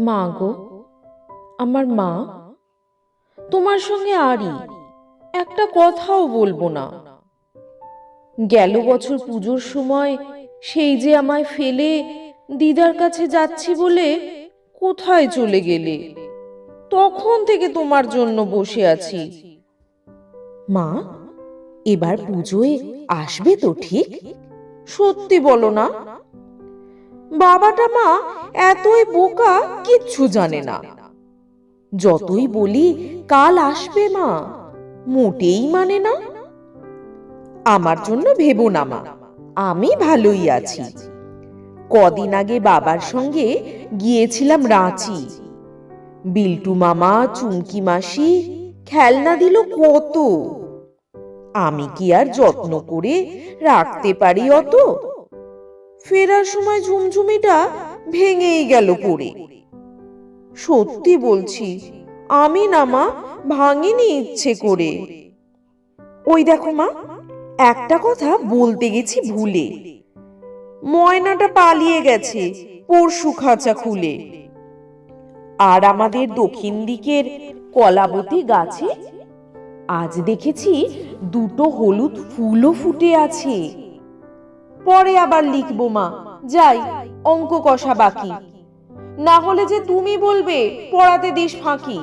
মা গো, আমার মা, তোমার সঙ্গে আরই, একটা কথাও বলব না। গেল বছর পুজোর সময় সেই যে আমায় ফেলে দিদার কাছে যাচ্ছি বলে কোথায় চলে গেলে? তখন থেকে তোমার জন্য বসে আছি। মা, এবার পুজোয় আসবে তো ঠিক? সত্যি বলো না বাবাটা মা এতই বোকা কিচ্ছু জানে না। যতই বলি, কাল আসবে মা, মোটেই মানে না। আমার জন্য ভেবো না মা, আমি ভালোই আছি। কদিন আগে বাবার সঙ্গে গিয়েছিলাম রাঁচি। বিল্টু মামা, চুমকি মাসি, খেলনা দিল কত। আমি কি আর যত্ন করে রাখতে পারি অত? ফেরার সময় ঝুমঝুমিটা ভেঙেই গেল পড়ে সত্যি বলছি, আমি না মা, ভাঙিনি ইচ্ছে করে। ওই দেখো মা, একটা কথা বলতে গেছি ভুলে। ময়নাটা পালিয়ে গেছে পরশু খাঁচা খুলে। আর আমাদের দক্ষিণ দিকের কলাবতী গাছে আজ দেখেছি দুটো হলুদ ফুলও ফুটে আছে। পরে আবার লিখব মা। যাই, অঙ্ক কষা বাকি। না হলে যে তুমি বলবে, পড়াতে দিস ফাঁকি।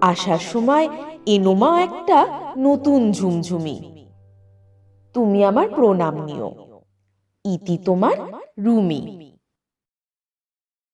আসার সময় এনোমা একটা নতুন ঝুমঝুমি। তুমি আমার প্রণাম নিও। ইতি তোমার রুমি।